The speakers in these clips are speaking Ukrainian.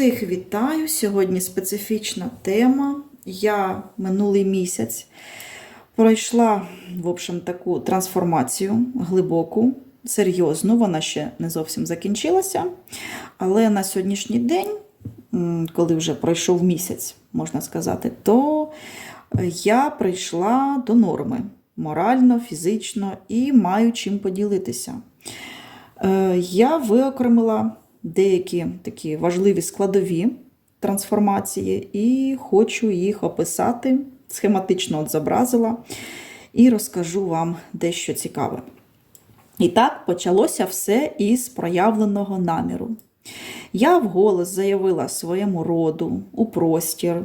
Всіх вітаю! Сьогодні специфічна тема. Я минулий місяць пройшла в общем, таку трансформацію глибоку, серйозну. Вона ще не зовсім закінчилася. Але на сьогоднішній день, коли вже пройшов місяць, можна сказати, то я прийшла до норми морально, фізично і маю чим поділитися. Е, Я виокремила деякі такі важливі складові трансформації і хочу їх описати, схематично от зобразила, і розкажу вам дещо цікаве. І так почалося все із проявленого наміру. Я вголос заявила своєму роду у простір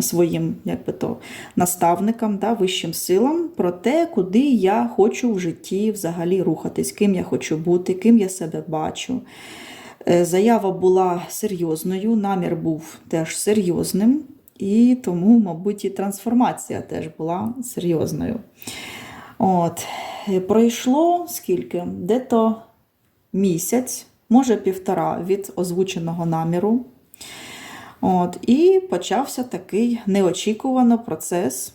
своїм як то, наставникам, да, вищим силам про те, куди я хочу в житті взагалі рухатись, ким я хочу бути, ким я себе бачу. Е, Заява була серйозною, намір був теж серйозним, і тому, мабуть, і трансформація теж була серйозною. От. Е, Пройшло скільки? Де-то місяць, може півтора від озвученого наміру. От, і почався такий неочікувано процес.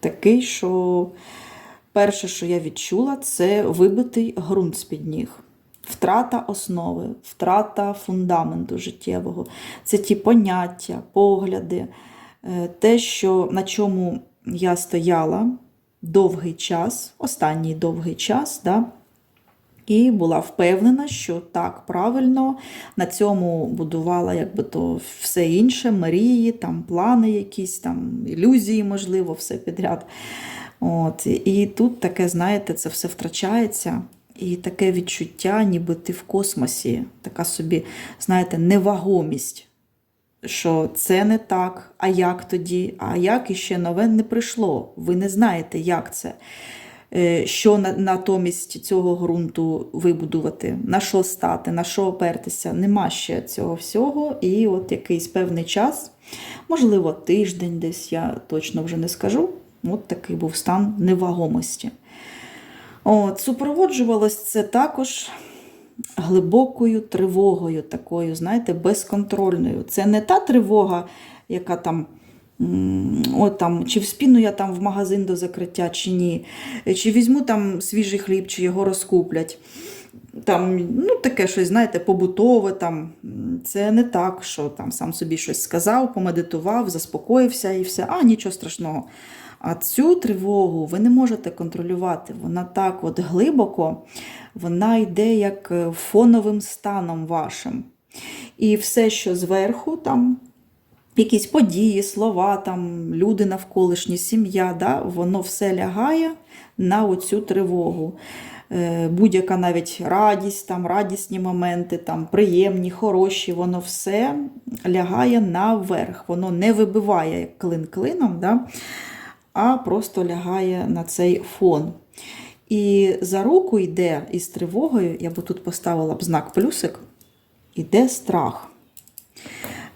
Такий, що перше, що я відчула, це вибитий ґрунт з-під ніг. Втрата основи, втрата фундаменту життєвого. Це ті поняття, погляди, е, те, що, на чому я стояла довгий час, останній довгий час, да, і була впевнена, що так правильно на цьому будувала якби то все інше, мрії, там плани якісь, там ілюзії, можливо, все підряд. От. І тут таке, знаєте, це все втрачається. І таке відчуття, ніби ти в космосі, така собі, знаєте, невагомість, що це не так, а як тоді, а як іще нове не прийшло. Ви не знаєте, як це. Е, Що натомість цього ґрунту вибудувати, на що стати, на що опертися. Нема ще цього всього. І от якийсь певний час, можливо, тиждень десь, я точно вже не скажу. От такий був стан невагомості. От, супроводжувалось це також глибокою тривогою, такою, знаєте, безконтрольною. Це не та тривога, яка там. От там, чи вспіну я там в магазин до закриття, чи ні, чи візьму там свіжий хліб, чи його розкуплять. Там, ну, таке щось, знаєте, побутове. Там. Це не так, що там сам собі щось сказав, помедитував, заспокоївся і все. А, нічого страшного. А цю тривогу ви не можете контролювати. Вона так от глибоко, вона йде як е, фоновим станом вашим. І все, що зверху, там якісь події, слова, там, люди навколишні, сім'я, да, воно все лягає на оцю тривогу. Е, Будь-яка навіть радість, там, радісні моменти, там, приємні, хороші, воно все лягає наверх. Воно не вибиває клин клином, да, а просто лягає на цей фон. І за руку йде із тривогою, я б тут поставила б знак плюсик, іде страх.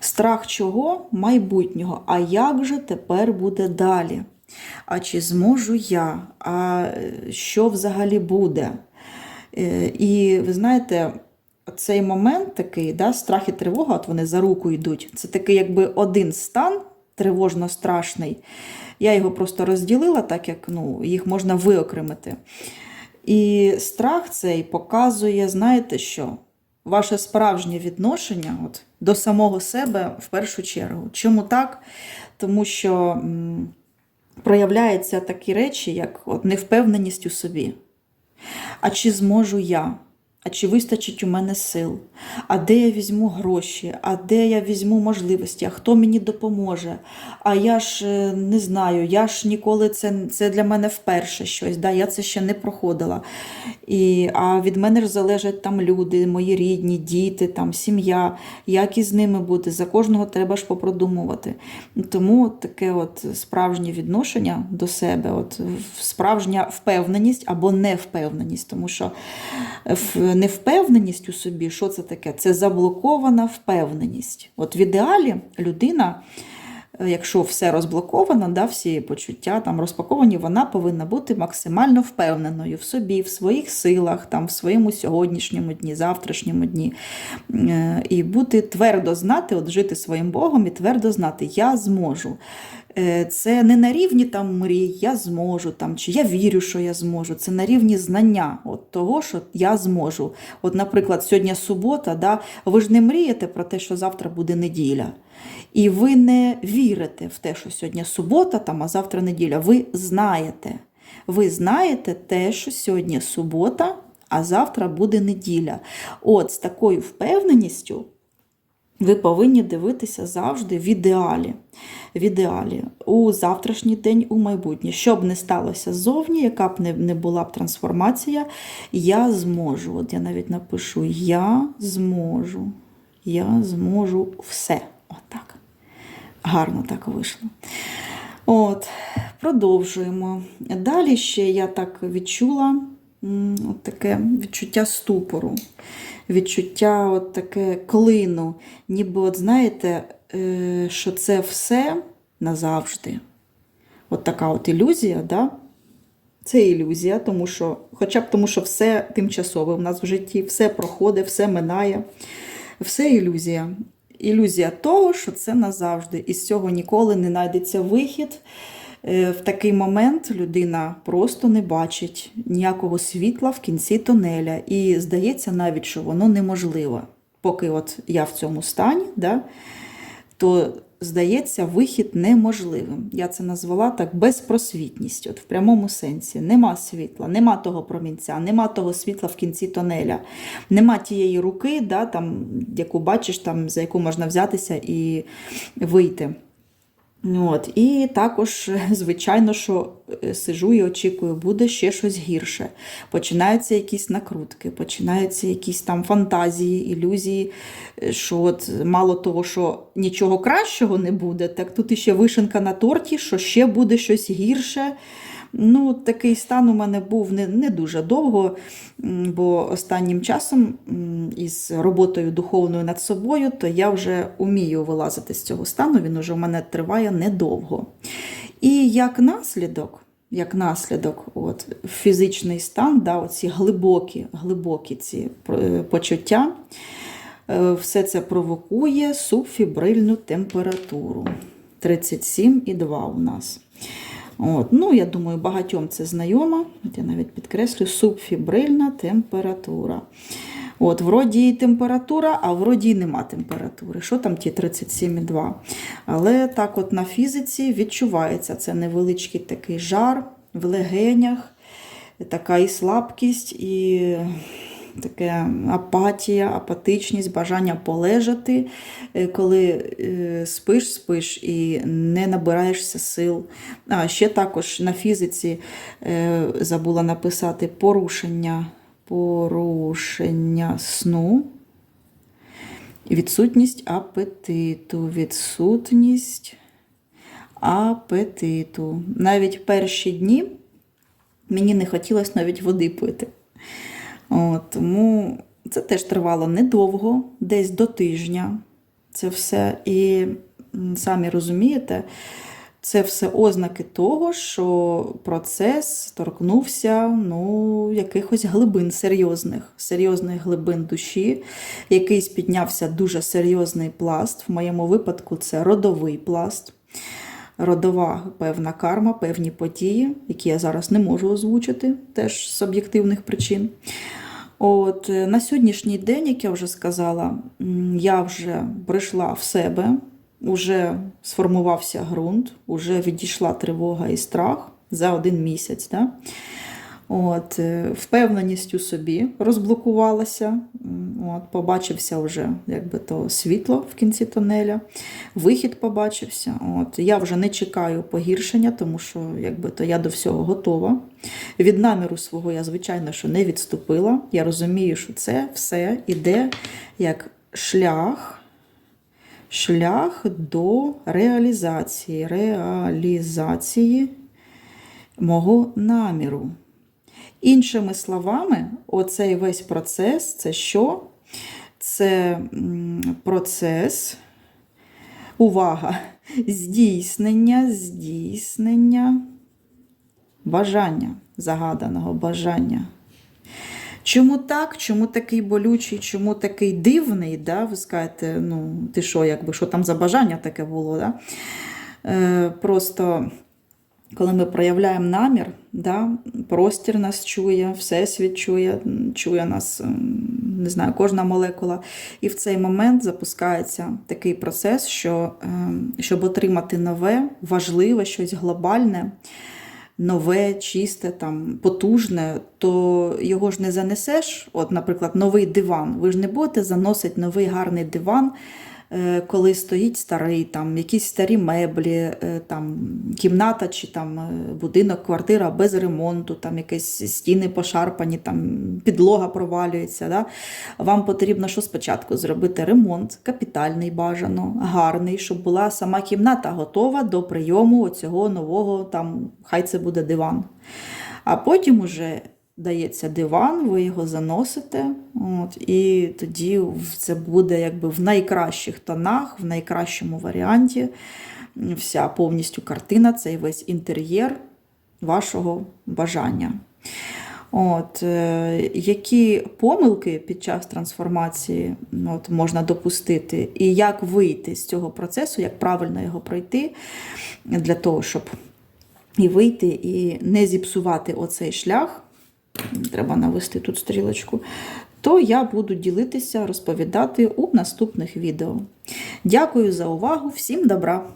Страх чого? Майбутнього. А як же тепер буде далі? А чи зможу я? А е, що взагалі буде? Е, І ви знаєте, цей момент такий, да, страх і тривога, от вони за руку йдуть. Це такий якби один стан тривожно-страшний. Я його просто розділила, так як ну, їх можна виокремити. І страх цей показує, знаєте що? Ваше справжнє відношення от, до самого себе в першу чергу. Чому так? Тому що проявляються такі речі, як невпевненість у собі. А чи зможу я? А чи вистачить у мене сил? А де я візьму гроші? А де я візьму можливості? А хто мені допоможе? А я ж е, не знаю, я ж ніколи це, це для мене вперше щось. Да? Я це ще не проходила. І, а від мене ж залежать там люди, мої рідні, діти, там, сім'я, як із ними бути. За кожного треба ж попродумувати. Тому таке от справжнє відношення до себе, от справжня впевненість або невпевненість, тому що в- невпевненість у собі, що це таке? Це заблокована впевненість. От в ідеалі людина якщо все розблоковано, да, всі почуття там розпаковані, вона повинна бути максимально впевненою в собі, в своїх силах, там, в своєму сьогоднішньому дні, завтрашньому дні. Е, І бути твердо знати, от жити своїм Богом і твердо знати, я зможу. Е, Це не на рівні там мрій, я зможу, там, чи я вірю, що я зможу. Це на рівні знання от того, що я зможу. От, наприклад, сьогодні субота, да, ви ж не мрієте про те, що завтра буде неділя. І ви не вірите в те, що сьогодні субота, там, а завтра неділя. Ви знаєте. Ви знаєте те, що сьогодні субота, а завтра буде неділя. От з такою впевненістю ви повинні дивитися завжди в ідеалі. В ідеалі у завтрашній день, у майбутнє. Що б не сталося ззовні, яка б не, не була б трансформація, я зможу. От я навіть напишу: Я зможу. Я зможу все. Гарно так вийшло. От, продовжуємо. Далі ще я так відчула от таке відчуття ступору, відчуття от таке клину. Ніби, от знаєте, е, що це все назавжди. От така от ілюзія, да? Це ілюзія, тому що, хоча б тому, що все тимчасове в нас в житті, все проходить, все минає. Все ілюзія. Ілюзія того, що це назавжди. І з цього ніколи не знайдеться вихід. Е, В такий момент людина просто не бачить ніякого світла в кінці тунеля. І здається навіть, що воно неможливо. Поки от я в цьому стані, да, то здається, вихід неможливим. Я це назвала так безпросвітність, от в прямому сенсі. Нема світла, нема того промінця, нема того світла в кінці тонеля, нема тієї руки, да, там, яку бачиш, там, за яку можна взятися і вийти. От. І також, звичайно, що е, сижу і очікую, буде ще щось гірше. Починаються якісь накрутки, починаються якісь там фантазії, ілюзії, е, що от мало того, що нічого кращого не буде, так тут іще вишенка на торті, що ще буде щось гірше. Ну, такий стан у мене був не, не дуже довго, бо останнім часом із роботою духовною над собою, то я вже умію вилазити з цього стану, він уже у мене триває недовго. І як наслідок, як наслідок, от, фізичний стан, да, оці глибокі, глибокі ці е, почуття, е, все це провокує субфібрильну температуру. 37,2 у нас. От, ну, я думаю, багатьом це знайомо. Я навіть підкреслю субфібрильна температура. От, вроді і температура, а вроді і нема температури. Що там ті 37,2? Але так от на фізиці відчувається це невеличкий такий жар в легенях, така і слабкість, і таке апатія, апатичність, бажання полежати, е, коли е, спиш, спиш і не набираєшся сил. А ще також на фізиці е, забула написати порушення, порушення сну. Відсутність апетиту, відсутність апетиту. Навіть перші дні мені не хотілося навіть води пити. От, тому це теж тривало недовго, десь до тижня. Це все. І самі розумієте, це все ознаки того, що процес торкнувся ну, якихось глибин серйозних, серйозних глибин душі. Якийсь піднявся дуже серйозний пласт. В моєму випадку це родовий пласт. Родова певна карма, певні події, які я зараз не можу озвучити, теж з об'єктивних причин. От е, на сьогоднішній день, як я вже сказала, я вже прийшла в себе, вже сформувався ґрунт, вже відійшла тривога і страх за один місяць. Да? От, е, впевненість у собі розблокувалася. От, побачився вже якби то світло в кінці тунеля, вихід побачився. От, я вже не чекаю погіршення, тому що якби то я до всього готова. Від наміру свого я, звичайно, що не відступила. Я розумію, що це все іде як шлях. Шлях до реалізації, реалізації мого наміру. Іншими словами, оцей весь процес це що? Це процес, увага, здійснення, здійснення бажання, загаданого бажання. Чому так? Чому такий болючий, чому такий дивний? Да? Ви скажете, ну, ти що, якби, що там за бажання таке було? Да? Е, просто коли ми проявляємо намір, да, простір нас чує, всесвіт чує, чує нас, не знаю, кожна молекула. І в цей момент запускається такий процес, що ем, щоб отримати нове, важливе, щось глобальне, нове, чисте, там, потужне, то його ж не занесеш. От, наприклад, новий диван. Ви ж не будете заносити новий гарний диван, коли стоїть старий, там, якісь старі меблі, е, там, кімната чи там, е, будинок, квартира без ремонту, там якісь стіни пошарпані, там, підлога провалюється. Да? Вам потрібно що спочатку зробити ремонт, капітальний бажано, гарний, щоб була сама кімната готова до прийому цього нового, там, хай це буде диван. А потім уже дається диван, ви його заносите, от, і тоді це буде якби в найкращих тонах, в найкращому варіанті. Вся повністю картина, цей весь інтер'єр вашого бажання. От, е, які помилки під час трансформації от, можна допустити, і як вийти з цього процесу, як правильно його пройти для того, щоб і вийти, і не зіпсувати оцей шлях, треба навести тут стрілочку, то я буду ділитися, розповідати у наступних відео. Дякую за увагу, всім добра!